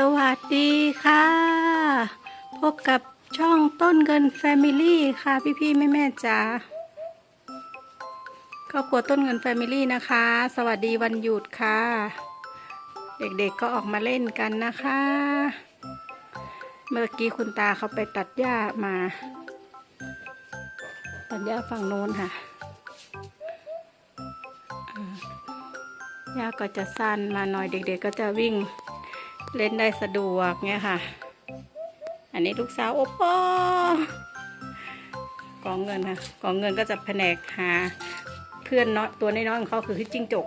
สวัสดีค่ะ พบกับช่องต้นเงินแฟมิลี่ค่ะพี่ๆแม่แม่จ๋าครอบครัวต้นเงินแฟมิลี่นะคะ สวัสดีวันหยุดค่ะ เด็กๆก็ออกมาเล่นกันนะคะ เมื่อกี้คุณตาเขาไปตัดหญ้ามา ตัดหญ้าฝั่งโน้นค่ะหญ้าก็จะสั้นมาหน่อยเด็ก ๆ ก็จะวิ่ง เล่นได้สะดวกเนี่ยค่ะ อันนี้ลูกสาวโอปอกองเงินค่ะกองเงินก็จะแผนกหาเพื่อนเนาะตัวน้อยๆของเขาคือจิ้งจก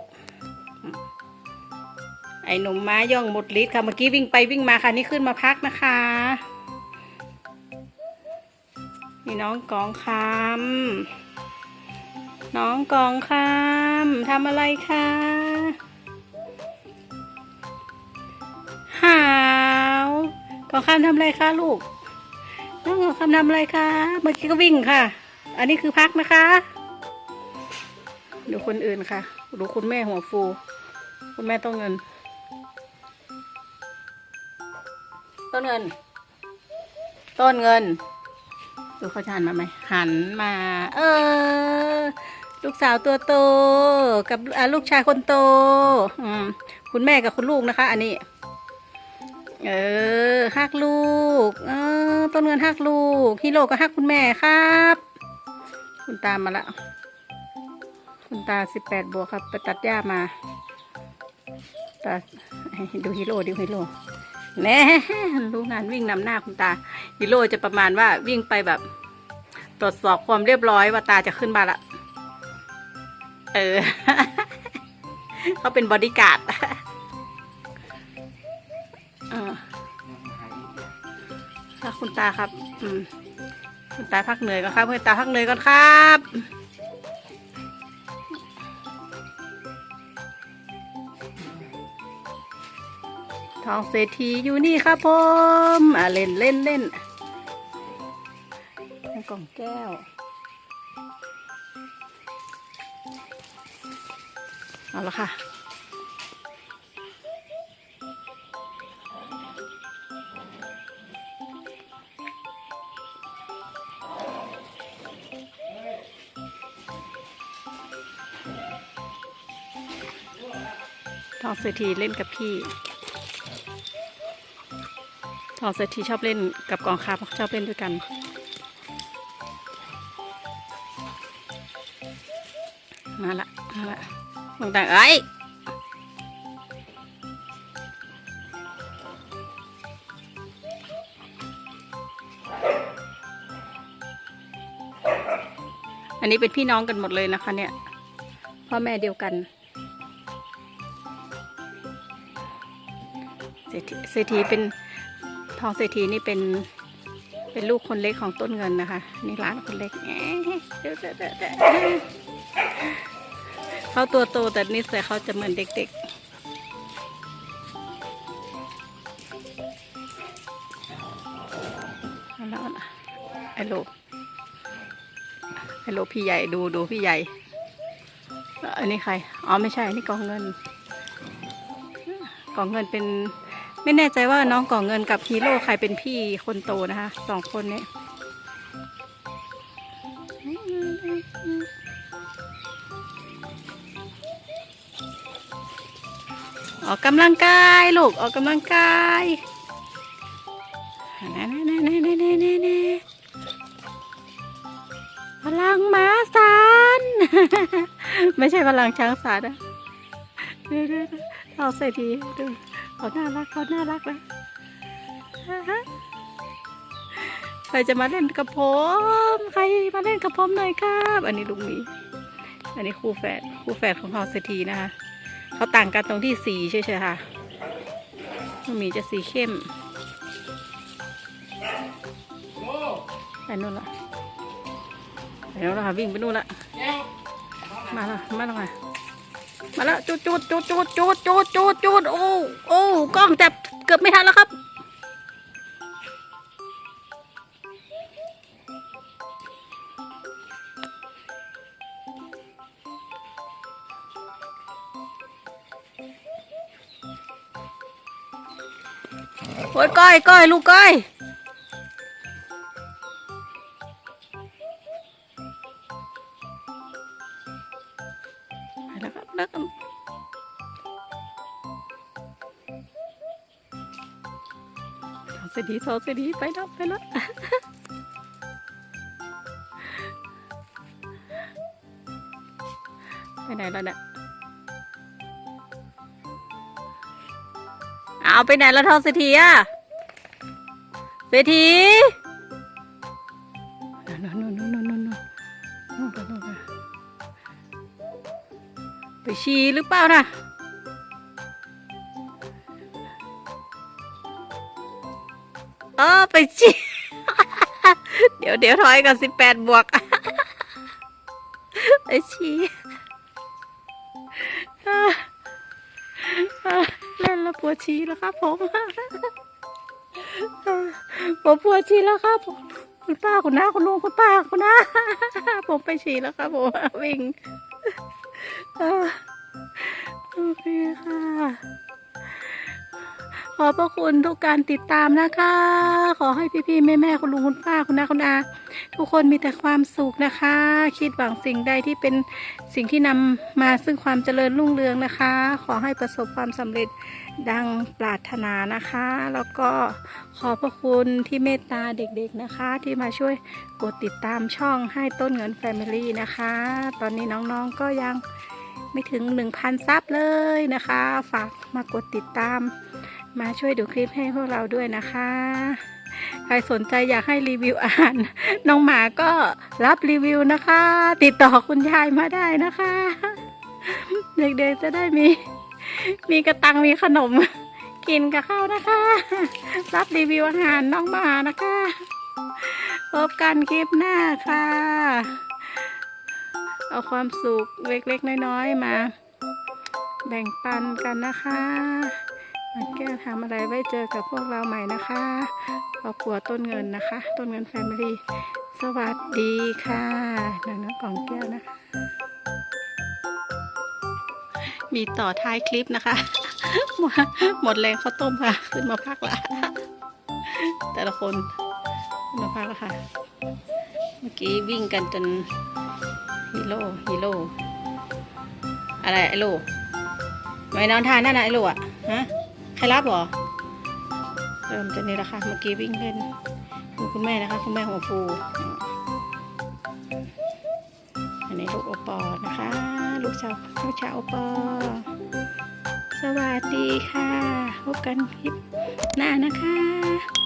ไอ้หนุ่มม้าย่องหมดฤทธิ์ค่ะ เมื่อกี้วิ่งไปวิ่งมาค่ะ นี่ขึ้นมาพักนะคะ นี่น้องกองคำน้องกองคำทำอะไรคะ องคำทำอะไรคะลูกน้องกองคำทำอะไรคะเมื่อกี้ก็วิ่งค่ะ อันนี้คือพักนะคะดูคนอื่นค่ะดูคุณแม่หัวฟู คุณแม่ต้องเงินต้นเงิน ต้นเงิน ดูเขาจะหันมาไหม หันมา เออ ลูกสาวตัวโต กับลูกชายคนโตอืมคุณแม่กับคุณลูกนะคะ อันนี้ เออฮักลูก เออ ต้นเงินฮักลูกฮิโร่ก็ฮักคุณแม่ครับ คุณตามมาละ คุณตาสิบแปดบวกครับ ไปตัดหญ้ามาตาดูฮีโร่ดูฮีโร่แน่รู้งานวิ่งนำหน้าคุณตาฮีโร่จะประมาณว่าวิ่งไปแบบ ตรวจสอบความเรียบร้อยว่าตาจะขึ้นมาละ เออเขาเป็นบอดี้การ์ด ค่ะคุณตาครับ อืม คุณตาพักเหนื่อยก่อนครับคุณตาพักเหนื่อยก่อนครับทองเศรษฐีอยู่นี่ครับผมอะเล่นเล่นเล่นในกล่องแก้วเอาละค่ะ ทองเศรษฐีเล่นกับพี่ ทองเศรษฐีชอบเล่นกับกองคาชอบเล่นด้วยกัน มาละมาละมองต่างเอ้ยอันนี้เป็นพี่น้องกันหมดเลยนะคะเนี่ยพ่อแม่เดียวกัน เศรษฐีเป็นทองเศรษฐีนี่เป็นเป็นลูกคนเล็กของต้นเงินนะคะ นี่ร้านคนเล็กเขาตัวโตแต่นิสัยเขาจะเหมือนเด็กๆเอาละเอาละไอโลไอโลพี่ใหญ่ดูดูพี่ใหญ่ อันนี้ใคร อ๋อไม่ใช่ นี่กองเงิน กองเงินเป็น ไม่แน่ใจว่าน้องก่องเงินกับฮีโร่ใครเป็นพี่คนโตนะคะสองคนนี้ออกกำลังกายลูกออกกำลังกายน่แน่แน่แน่แน่แน่แน่แน่พลังหมาสารไม่ใช่พลังช้างสารนะเดี๋ยวเดี๋ยวเดี๋ยวเอาใส่ทีดู เขาน่ารักเขาน่ารักนะใครจะมาเล่นกับผม ใครมาเล่นกับผมหน่อยครับ อันนี้ลุงหมี อันนี้คู่แฝดคู่แฝดของเขาเศรษฐีนะคะเขาต่างกันตรงที่สีเฉยๆค่ะลุงหมีจะสีเข้มไปนู่นละไปนู่นละค่ะวิ่งไปนู่นละมาละมาละมา มาแล้วจูดจูดจูดจูดจูดจูดจูดจูดโอ้โอ้กล้องจับเกือบไม่ทันแล้วครับ โอ้ยก้อยก้อยลูกก้อย ดีทองเสดีไปแล้วไปแล้วไปไหนแล้วเนี่ยเอาไปไหนแล้วทองเศรษฐีอะเศรษฐีนู่นนู่นนู่นนู่นนู่นนู่นไปนู่นไปไปฉี่หรือเปล่านะ เออไปฉี่เดี๋ยวเดี๋ยวถอยกันสิบแปดบวก ไปฉี่อ่าอ่าเล่นแล้วปวดฉี่แล้วครับผมผมปวดฉี่แล้วครับผมคุณป้าคุณน้าคุณลุงคุณป้าคุณน้าผมไปฉี่แล้วครับผมวิ่งโอเคค่ะ ขอบพระคุณทุกการติดตามนะคะ ขอให้พี่ๆแม่ๆคุณลุงคุณป้าคุณน้าคุณอาทุกคนมีแต่ความสุขนะคะ คิดหวังสิ่งใดที่เป็นสิ่งที่นำมาซึ่งความเจริญรุ่งเรืองนะคะ ขอให้ประสบความสำเร็จดังปรารถนานะคะ แล้วก็ขอบพระคุณที่เมตตาเด็กๆนะคะ ที่มาช่วยกดติดตามช่องให้ต้นเงิน Family นะคะ ตอนนี้น้องๆก็ยังไม่ถึง 1,000 ซับเลยนะคะ ฝากมากดติดตาม มาช่วยดูคลิปให้พวกเราด้วยนะคะ ใครสนใจอยากให้รีวิวอาหารน้องหมาก็รับรีวิวนะคะ ติดต่อคุณยายมาได้นะคะ เด็กๆจะได้มี มีกระตังมีขนม กินกับข้าวนะคะ รับรีวิวอาหารน้องหมานะคะ พบกันคลิปหน้าค่ะ เอาความสุขเล็กๆน้อยๆมา แบ่งปันกันนะคะ มาแก้วทำอะไรไว้เจอกับพวกเราใหม่นะคะครอบครัวต้นเงินนะคะ ต้นเงินแฟมิลี่ สวัสดีค่ะนันน้กล่องแก้วนะคะ มีต่อท้ายคลิปนะคะ หมดแรงข้าวต้มค่ะ ขึ้นมาพักละ แต่ละคนขึ้นมาพักแล้วค่ะ เมื่อกี้วิ่งกันจนฮีโร่ฮีโร่อะไรไอ้โลไม่นอนทานนั่นนะไอ้โลอะฮะ ใครรับหรอเริ่มจะนี่แหละค่ะเมื่อกี้วิ่งเล่นคุณแม่นะคะ คุณแม่หัวฟู อันนี้ลูกโอปอนะคะ ลูกชาวลูกชาวโอปอ สวัสดีค่ะ พบกันคลิปหน้านะคะ